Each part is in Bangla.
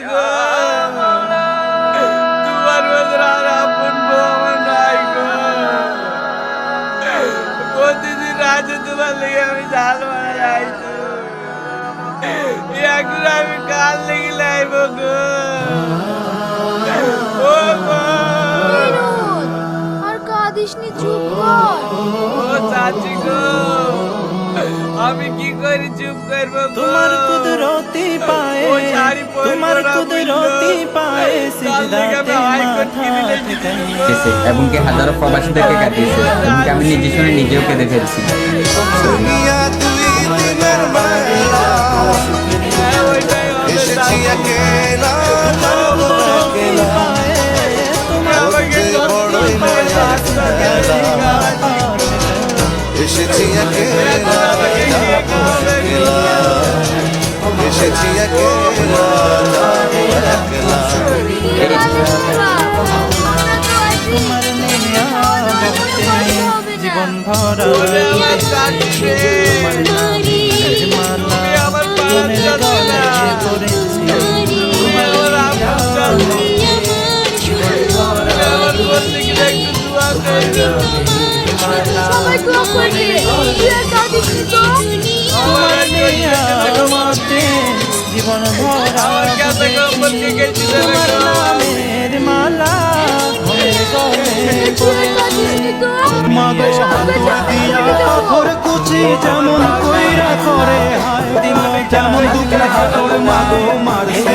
গো তোমার মতন আর আপন আমার নাই গো প্রতিদিন রাতে তোমার লেগে আমি জাল মারা যাইতো এখন আমি কাল লেগে লাইব গো ও আর কাঁদিস নি চুপ কর ও চাচি গো আমি কি করে? চুপ করব? তোমার কুদরতি পায়ে তোমার কুদরতি পায়ে সিজদাতে এবং কি হাজারো প্রবাসীদেরকে কাটিয়েছে। এমনকি আমি নিজে শুনে নিজেও কেঁদে ফেলছি। হ্যাঁ, এসেছি। একেলা এসেছি একেলা একেলা এসেছি একেলা একেলা তোমার নিয়ামতে জীবন ভরা ওরে সবাই জীবন কুচি যেমন কইরা করে হায় দিল যেমন দুঃখের হাতুর মাগো মারছে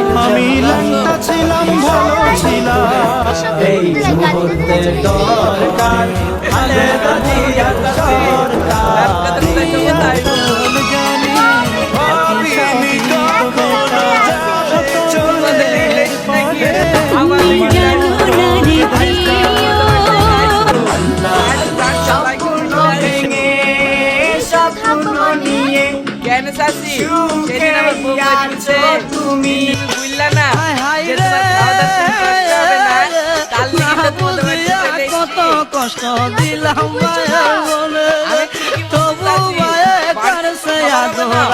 আমি ল্যাংটা ছিলাম ভালো ছিলাম। এই মুহূর্তে দরকার আলাদা দিয়ার সরকার। তোমাদের বাড়িতে চলে কত। কষ্ট দিলাম মায়ের বলে। তবু আদরা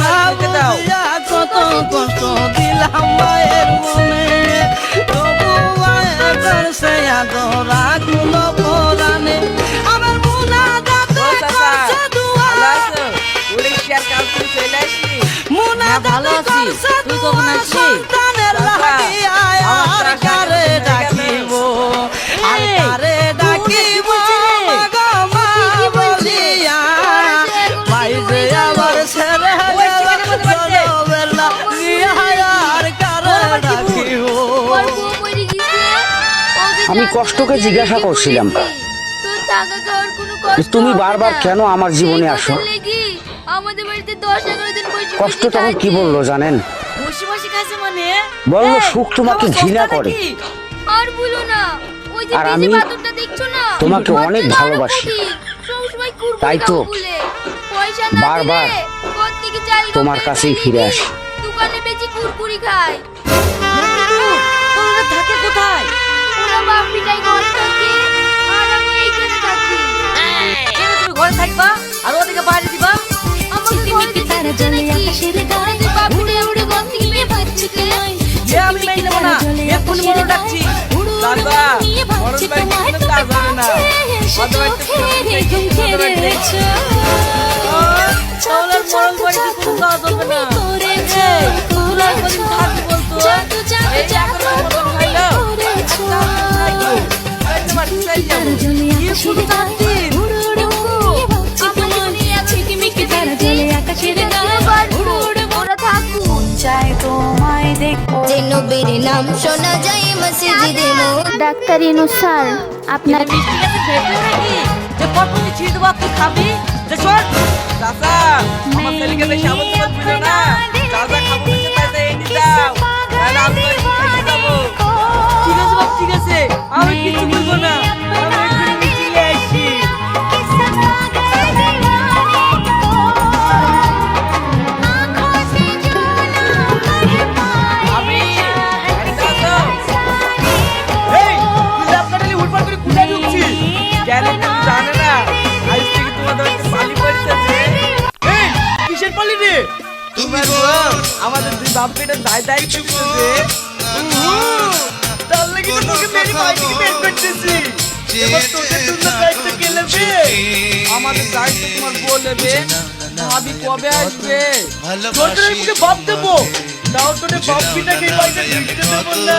না দাও। বুঝিয়া কত কষ্ট দিলাম মায়ের মনে তবু মায়ের কারসে আদরা কুলো ভালো আছি। তুই কখন আসছিস? আমার কারে ডাকিব? আর কারে ডাকিব? আমি কষ্টকে জিজ্ঞাসা করছিলাম। তুমি বারবার কেন আমার জীবনে আসো? আমাদের বাড়িতে দশ এগারো দিন বসে কষ্ট তখন কি বলল জানেন? বসে বসে খাইছে মানে? বলল সুখ তোমাকে ঘৃণা করে। আর বলো না ওই যে আর আমি দেখছ না? তোমাকে অনেক ভালোবাসি। তাই তো। পয়সা না বারবার। তোমার কাছেই ফিরে আসি। দোকানে বেচি কুড়কুড়ি খায়। এক্ষুনি মরণ ডাকছি। দাদা মরণ বাড়িতে কোনো কাজ হবে না। তাহলে মরণ বাড়িতে কোনো কাজ হবে না। এই, যে নবীর নাম শোনা যায় মসজিদে ডাক্তার ইনু স্যার আপনার মিষ্টি গাছে খেতে নাকি যে কটুনি ছিঁড়ে দেবো তুই খাবি? যে শোন। চাচা আমার ছেলেকে দেখে আমার তোমার বুঝো না। চাচা খাব বলছে তাই তাই এনে দাও আমাদের দুই বাপ বেটা দায় দায় করতেছে তার লাগি তো তোকে মেরে থেকে বের করতেছি এবার তোদের জন্য দায়িত্ব কে নেবে আমাদের দায়িত্ব তোমার বউ নেবে ভাবি কবে আসবে তোদের মুখে বাপ দেবো তাও তোদের বাপ পিটাকে ঢুকতে দেবো না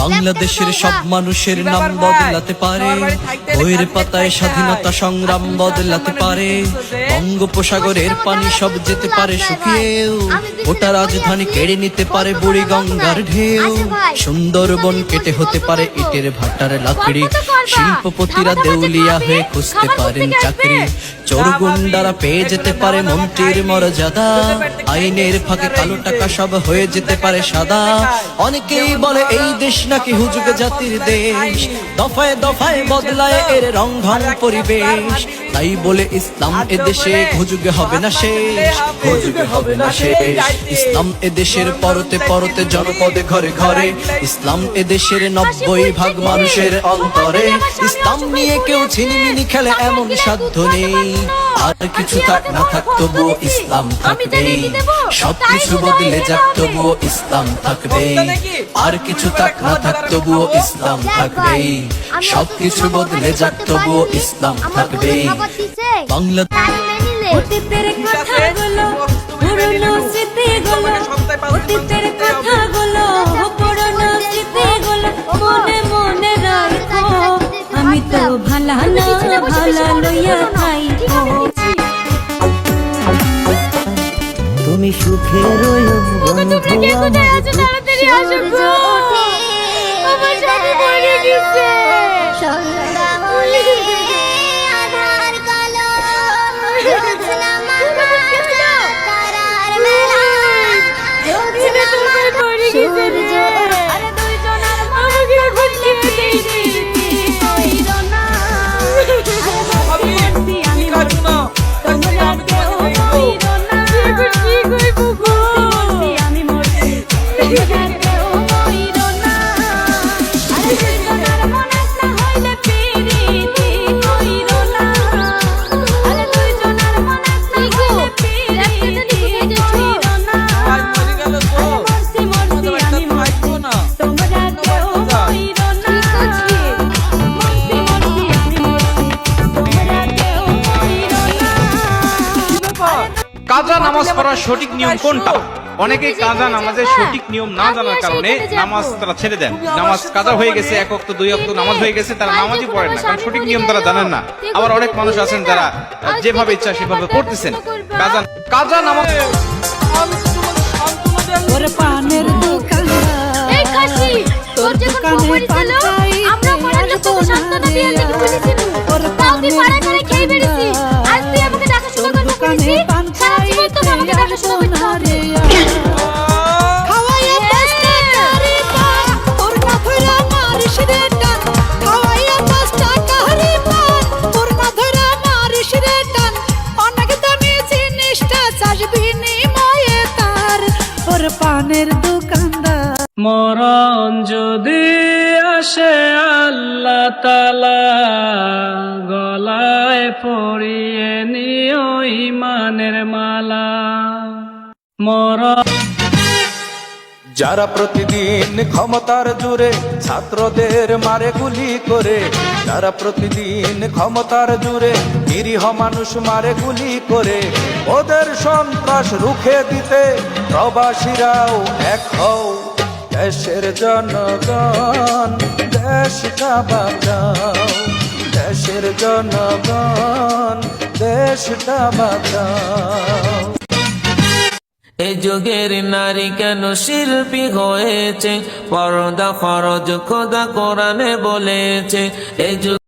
বাংলাদেশের সব মানুষের নাম বদলাতে পারে। বইয়ের পাতায় স্বাধীনতা সংগ্রাম বদলাতে পারে। বঙ্গোপসাগরের পানি সব যেতে পারে শুকিয়েও ওটা রাজধানী কেড়ে নিতে পারে বুড়ি গঙ্গার ঢেউ। সুন্দরবন কেটে হতে পারে ইটের ভাটার লাকড়ি। শিল্পপতিরা দেউলিয়া হয়ে খুঁজতে পারেন চাকরি। চোর গুন্ডারা পেয়ে যেতে পারে মন্ত্রীর মর্যাদা। আইনের ফাঁকে কালো টাকা সব হয়ে যেতে পারে সাদা। অনেকেই বলে এই দেশ নাকি হুজুগ জাতির দেশ। দফায় দফায় বদলায় এর রং ঢং পরিবেশ। তাই বলে ইসলাম এ দেশে হুজুগ হবে না শেষ। হুজুগ হবে না শেষ। ইসলাম এ দেশের পরতে পরতে জনপদে ঘরে ঘরে। ইসলাম এ দেশের নব্বই ভাগ মানুষের অন্তরে। ইসলাম নিয়ে কেউ ছিনিমিনি খেলে এমন সাধ্য নেই। আর কিছু থাক না থাক তবুও ইসলাম থাকবে। সবকিছু বদলে যাক তবুও ইসলাম থাকবে। আর কিছু থাক না থাক তবুও ইসলাম থাকবে। সবকিছু বদলে যাক তবুও ইসলাম থাকবে। বাংলা অতীতের কথাগুলো পুরনো স্মৃতিগুলো। অতীতের কথাগুলো। তো ভালা না ভালা লইয়া খাইবো। তুমি সুখে রইও বন্ধু তাড়াতাড়ি আসো গো। আমার স্বামী মরে গেছে। সঠিক নিয়ম কোনটা? অনেকেই কাজা নামাজের সঠিক নিয়ম না জানার কারণে নামাজ তারা ছেড়ে দেন। নামাজ কাজা হয়ে গেছে এক অক্ত দুই অক্ত নামাজ হয়ে গেছে তারা নামাজই পড়েন না। কারণ সঠিক নিয়ম তারা জানেন না। আবার অনেক মানুষ আছেন যারা যেভাবে ইচ্ছা সেভাবে করতেছেন। কাজা কাজা নামাজ পানের তোর আমরা পাড়ায় পাড়ায় খেয়ে দোকানদার মরণ যদি আসে আল্লাহ তালা যারা প্রতিদিন ক্ষমতার জুড়ে ছাত্রদের মারে গুলি করে, যারা প্রতিদিন ক্ষমতার জুড়ে নিরীহ মানুষ মারে গুলি করে, ওদের সন্ত্রাস রুখে দিতে প্রবাসীরাও এক হও। দেশের জনগণ দেশটা বাঁচাও। দেশের জনগণ দেশটা বাঁচাও। এই যুগের নারী কেন শিল্পী হয়েছে? পর্দা ফরজ খোদা কোরআনে বলেছে এ যুগ